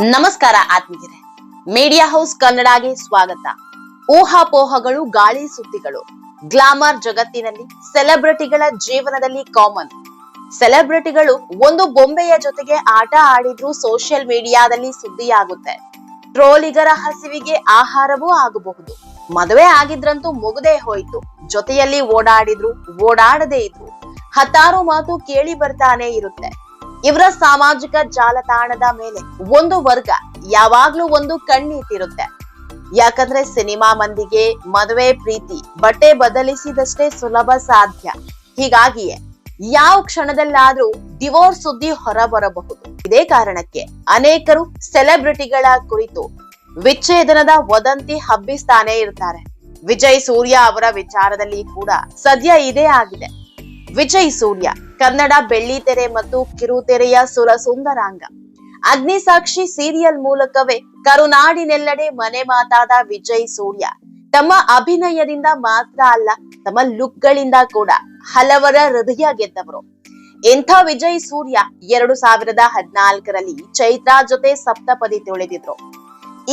ನಮಸ್ಕಾರ ಆತ್ಮೀಯರೇ. Media house ಕನ್ನಡಗೆ ಸ್ವಾಗತ. ಊಹಾಪೋಹಗಳು, ಗಾಳಿ ಸುದ್ದಿಗಳು. ಗ್ಲಾಮರ್ ಜಗತ್ತಿನಲ್ಲಿ ಸೆಲೆಬ್ರಿಟಿಗಳ ಜೀವನದಲ್ಲಿ ಕಾಮನ್ ಸೆಲೆಬ್ರಿಟಿಗಳು ಒಂದು ಬೊಂಬೆಯ ಜೊತೆಗೆ ಆಟ ಆಡಿದ್ರೂ ಸೋಷಿಯಲ್ ಮೀಡಿಯಾದಲ್ಲಿ ಸುದ್ದಿಯಾಗುತ್ತೆ. ಟ್ರೋಲಿಗರ ಹಸಿವಿಗೆ ಆಹಾರವೂ ಆಗಬಹುದು. ಮದುವೆ ಆಗಿದ್ರಂತೂ ಮುಗದೇ ಹೋಯ್ತು. ಜೊತೆಯಲ್ಲಿ ಓಡಾಡಿದ್ರು ಓಡಾಡದೇ ಇದ್ರು. ಹತ್ತಾರು ಮಾತು ಕೇಳಿ ಬರ್ತಾನೆ ಇರುತ್ತೆ. ಇವರ ಸಾಮಾಜಿಕ ಜಾಲತಾಣದ ಮೇಲೆ ಒಂದು ವರ್ಗ ಯಾವಾಗ್ಲೂ ಒಂದು ಕಣ್ಣಿಟ್ಟಿರುತ್ತೆ ಯಾಕಂದ್ರೆ ಸಿನಿಮಾ ಮಂದಿಗೆ ಮದುವೆ ಪ್ರೀತಿ, ಬಟ್ಟೆ ಬದಲಿಸಿದಷ್ಟೇ ಸುಲಭ ಸಾಧ್ಯ. ಹೀಗಾಗಿಯೇ ಯಾವ ಕ್ಷಣದಲ್ಲಾದ್ರೂ ಡಿವೋರ್ಸ್ ಸುದ್ದಿ ಹೊರಬರಬಹುದು. ಇದೇ ಕಾರಣಕ್ಕೆ ಅನೇಕರು ಸೆಲೆಬ್ರಿಟಿಗಳ ಕುರಿತು ವಿಚ್ಛೇದನದ ವದಂತಿ ಹಬ್ಬಿಸ್ತಾನೆ ಇರ್ತಾರೆ. ವಿಜಯ್ ಸೂರ್ಯ ಅವರ ವಿಚಾರದಲ್ಲಿ ಕೂಡ ಸದ್ಯ ಇದೇ ಆಗಿದೆ. ವಿಜಯ್ ಸೂರ್ಯ ಕನ್ನಡ, ಬೆಳ್ಳಿತೆರೆ ಮತ್ತು ಕಿರುತೆರೆಯ ಸುರ ಸುಂದರಾಂಗ ಅಗ್ನಿಸಾಕ್ಷಿ ಸೀರಿಯಲ್ ಮೂಲಕವೇ ಕರುನಾಡಿನೆಲ್ಲೆಡೆ ಮನೆ ಮಾತಾದ ವಿಜಯ್ ಸೂರ್ಯ. ತಮ್ಮ ಅಭಿನಯದಿಂದ ಮಾತ್ರ ಅಲ್ಲ, ತಮ್ಮ ಲುಕ್ ಗಳಿಂದ ಕೂಡ ಹಲವರ ಹೃದಯ ಗೆದ್ದವರು. ಇಂಥ ವಿಜಯ್ ಸೂರ್ಯ, ಎರಡು ಸಾವಿರದ ಹದಿನಾಲ್ಕರಲ್ಲಿ ಚೈತ್ರಾ ಜೊತೆ ಸಪ್ತಪದಿ ತುಳಿದಿದ್ರು.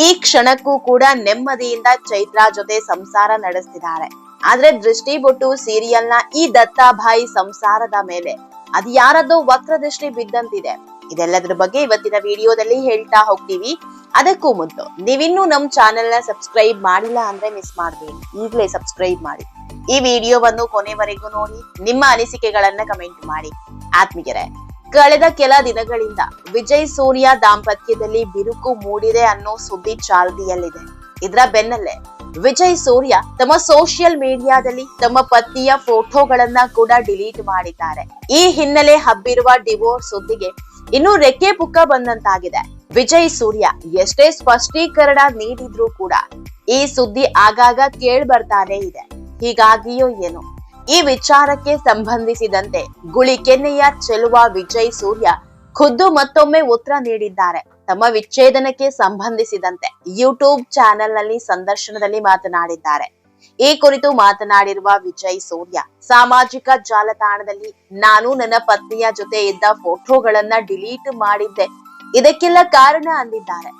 ಈ ಕ್ಷಣಕ್ಕೂ ಕೂಡ ನೆಮ್ಮದಿಯಿಂದ ಚೈತ್ರಾ ಜೊತೆ ಸಂಸಾರ ನಡೆಸ್ತಿದ್ದಾರೆ. ಆದ್ರೆ ದೃಷ್ಟಿ ಬೊಟ್ಟು ಸೀರಿಯಲ್ನ ಈ ದತ್ತಾಭಾಯಿ ಸಂಸಾರದ ಮೇಲೆ. ಅದು ಯಾರದ್ದೋ ವಕ್ರದೃಷ್ಟಿ ಬಿದ್ದಂತಿದೆ. ಇದೆಲ್ಲದರ ಬಗ್ಗೆ ಇವತ್ತಿನ ವಿಡಿಯೋದಲ್ಲಿ ಹೇಳ್ತಾ ಹೋಗ್ತೀವಿ. ಅದಕ್ಕೂ ಮೊದಲು ನೀವಿನ್ನೂ ನಮ್ ಚಾನೆಲ್ನ ಸಬ್ಸ್ಕ್ರೈಬ್ ಮಾಡಿಲ್ಲ ಅಂದ್ರೆ ಮಿಸ್ ಮಾಡ್ಬೇಡಿ. ಈಗಲೇ ಸಬ್ಸ್ಕ್ರೈಬ್ ಮಾಡಿ. ಈ ವಿಡಿಯೋವನ್ನು ಕೊನೆವರೆಗೂ ನೋಡಿ, ನಿಮ್ಮ ಅನಿಸಿಕೆಗಳನ್ನ ಕಮೆಂಟ್ ಮಾಡಿ. ಆತ್ಮೀಯರೇ, ಕಳೆದ ಕೆಲ ದಿನಗಳಿಂದ ವಿಜಯ್ ಸೂರ್ಯ ದಾಂಪತ್ಯದಲ್ಲಿ ಬಿರುಕು ಮೂಡಿದೆ ಅನ್ನೋ ಸುದ್ದಿ ಚಾಲ್ತಿಯಲ್ಲಿದೆ. ಇದರ ಬೆನ್ನಲ್ಲೇ ವಿಜಯ್ ಸೂರ್ಯ ತಮ್ಮ ಸೋಷಿಯಲ್ ಮೀಡಿಯಾದಲ್ಲಿ ತಮ್ಮ ಪತ್ನಿಯ ಫೋಟೋಗಳನ್ನ ಕೂಡ ಡಿಲೀಟ್ ಮಾಡಿದ್ದಾರೆ. ಈ ಹಿನ್ನೆಲೆ ಹಬ್ಬಿರುವ ಡಿವೋರ್ಸ್ ಸುದ್ದಿಗೆ ಇನ್ನು ರೆಕ್ಕೆ ಪುಕ್ಕ ಬಂದಂತಾಗಿದೆ. ವಿಜಯ್ ಸೂರ್ಯ ಎಷ್ಟೇ ಸ್ಪಷ್ಟೀಕರಣ ನೀಡಿದ್ರೂ ಕೂಡ ಈ ಸುದ್ದಿ ಆಗಾಗ ಕೇಳ್ ಬರ್ತಾನೆ ಇದೆ. ಹೀಗಾಗಿಯೋ ಏನು? ಈ ವಿಚಾರಕ್ಕೆ ಸಂಬಂಧಿಸಿದಂತೆ ಗುಳಿಕೆನ್ನೆಯ ಚೆಲುವ ವಿಜಯ್ ಸೂರ್ಯ ಖುದ್ದು ಮತ್ತೊಮ್ಮೆ ಉತ್ತರ ನೀಡಿದ್ದಾರೆ. ತಮ್ಮ ವಿಚ್ಛೇದನಕ್ಕೆ ಸಂಬಂಧಿಸಿದಂತೆ ಯೂಟ್ಯೂಬ್ ಚಾನೆಲ್ನಲ್ಲಿ ಸಂದರ್ಶನದಲ್ಲಿ ಮಾತನಾಡಿದ್ದಾರೆ. ಈ ಕುರಿತು ಮಾತನಾಡಿರುವ ವಿಜಯ್ ಸೂರ್ಯ, ಸಾಮಾಜಿಕ ಜಾಲತಾಣದಲ್ಲಿ ನಾನು ನನ್ನ ಪತ್ನಿಯ ಜೊತೆ ಇದ್ದ ಫೋಟೋಗಳನ್ನ ಡಿಲೀಟ್ ಮಾಡಿದ್ದೆ. ಇದಕ್ಕೆಲ್ಲ ಕಾರಣ ಅಂದಿದ್ದಾರೆ.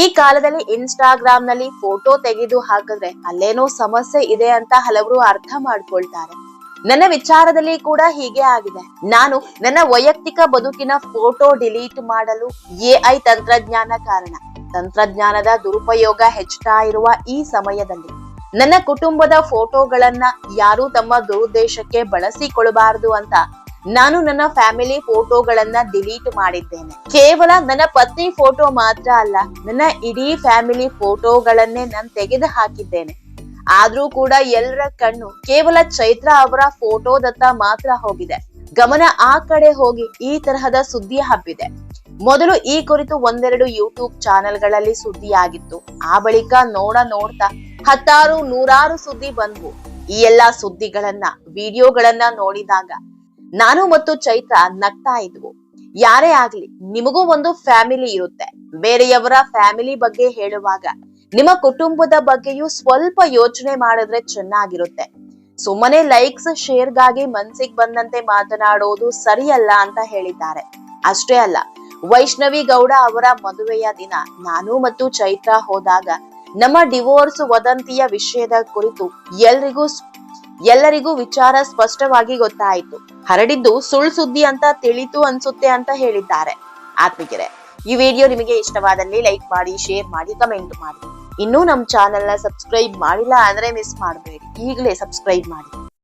ಈ ಕಾಲದಲ್ಲಿ ಇನ್ಸ್ಟಾಗ್ರಾಮ್ನಲ್ಲಿ ಫೋಟೋ ತೆಗೆದು ಹಾಕಿದ್ರೆ ಅಲ್ಲೇನೋ ಸಮಸ್ಯೆ ಇದೆ ಅಂತ ಹಲವರು ಅರ್ಥ ಮಾಡ್ಕೊಳ್ತಾರೆ. ನನ್ನ ವಿಚಾರದಲ್ಲಿ ಕೂಡ ಹೀಗೆ ಆಗಿದೆ. ನಾನು ನನ್ನ ವೈಯಕ್ತಿಕ ಬದುಕಿನ ಫೋಟೋ ಡಿಲೀಟ್ ಮಾಡಲು ಎಐ ತಂತ್ರಜ್ಞಾನ ಕಾರಣ. ತಂತ್ರಜ್ಞಾನದ ದುರುಪಯೋಗ ಹೆಚ್ಚುತ್ತಾ ಇರುವ ಈ ಸಮಯದಲ್ಲಿ ನನ್ನ ಕುಟುಂಬದ ಫೋಟೋಗಳನ್ನ ಯಾರು ತಮ್ಮ ದುರುದ್ದೇಶಕ್ಕೆ ಬಳಸಿಕೊಳ್ಳಬಾರದು ಅಂತ ನಾನು ನನ್ನ ಫ್ಯಾಮಿಲಿ ಫೋಟೋಗಳನ್ನ ಡಿಲೀಟ್ ಮಾಡಿದ್ದೇನೆ. ಕೇವಲ ನನ್ನ ಪತ್ನಿ ಫೋಟೋ ಮಾತ್ರ ಅಲ್ಲ, ನನ್ನ ಇಡೀ ಫ್ಯಾಮಿಲಿ ಫೋಟೋಗಳನ್ನೇ ನಾನು ತೆಗೆದು ಹಾಕಿದ್ದೇನೆ ಆದ್ರೂ ಕೂಡ ಎಲ್ಲರ ಕಣ್ಣು ಕೇವಲ ಚೈತ್ರ ಅವರ ಫೋಟೋದತ್ತ ಮಾತ್ರ ಹೋಗಿದೆ. ಗಮನ ಆ ಕಡೆ ಹೋಗಿ ಈ ತರಹದ ಸುದ್ದಿ ಹಬ್ಬಿದೆ. ಮೊದಲು ಈ ಕುರಿತು ಒಂದೆರಡು ಯೂಟ್ಯೂಬ್ ಚಾನೆಲ್ಗಳಲ್ಲಿ ಸುದ್ದಿಯಾಗಿತ್ತು. ಆ ಬಳಿಕ ನೋಡ ನೋಡ್ತಾ ಹತ್ತಾರು, ನೂರಾರು ಸುದ್ದಿ ಬಂದ್ವು. ಈ ಎಲ್ಲಾ ಸುದ್ದಿಗಳನ್ನ, ವಿಡಿಯೋಗಳನ್ನ ನೋಡಿದಾಗ ನಾನು ಮತ್ತು ಚೈತ್ರ ನಗ್ತಾ ಇದ್ವು. ಯಾರೇ ಆಗ್ಲಿ, ನಿಮಗೂ ಒಂದು ಫ್ಯಾಮಿಲಿ ಇರುತ್ತೆ. ಬೇರೆಯವರ ಫ್ಯಾಮಿಲಿ ಬಗ್ಗೆ ಹೇಳುವಾಗ ನಿಮ್ಮ ಕುಟುಂಬದ ಬಗ್ಗೆಯೂ ಸ್ವಲ್ಪ ಯೋಚನೆ ಮಾಡಿದ್ರೆ ಚೆನ್ನಾಗಿರುತ್ತೆ. ಸುಮ್ಮನೆ ಲೈಕ್ಸ್ ಶೇರ್ಗಾಗಿ ಮನ್ಸಿಗೆ ಬಂದಂತೆ ಮಾತನಾಡೋದು ಸರಿಯಲ್ಲ ಅಂತ ಹೇಳಿದ್ದಾರೆ. ಅಷ್ಟೇ ಅಲ್ಲ, ವೈಷ್ಣವಿ ಗೌಡ ಅವರ ಮದುವೆಯ ದಿನ ನಾನು ಮತ್ತು ಚೈತ್ರ ಹೋದಾಗ ನಮ್ಮ ಡಿವೋರ್ಸ್ ವದಂತಿಯ ವಿಷಯದ ಕುರಿತು ಎಲ್ರಿಗೂ ಎಲ್ಲರಿಗೂ ವಿಚಾರ ಸ್ಪಷ್ಟವಾಗಿ ಗೊತ್ತಾಯಿತು. ಹರಡಿದ್ದು ಸುಳ್ ಸುದ್ದಿ ಅಂತ ತಿಳಿತು ಅನ್ಸುತ್ತೆ ಅಂತ ಹೇಳಿದ್ದಾರೆ. ಆತ್ಮಿಕರೆ ಈ ವಿಡಿಯೋ ನಿಮಗೆ ಇಷ್ಟವಾದಲ್ಲಿ ಲೈಕ್ ಮಾಡಿ ಶೇರ್ ಮಾಡಿ ಕಮೆಂಟ್ ಮಾಡಿ. ಇನ್ನೂ ನಮ್ಮ ಚಾನೆಲ್ನ ಸಬ್ಸ್ಕ್ರೈಬ್ ಮಾಡಿಲ್ಲ ಅಂದ್ರೆ ಮಿಸ್ ಮಾಡಬೇಡಿ. ಈಗಲೇ ಸಬ್ಸ್ಕ್ರೈಬ್ ಮಾಡಿ.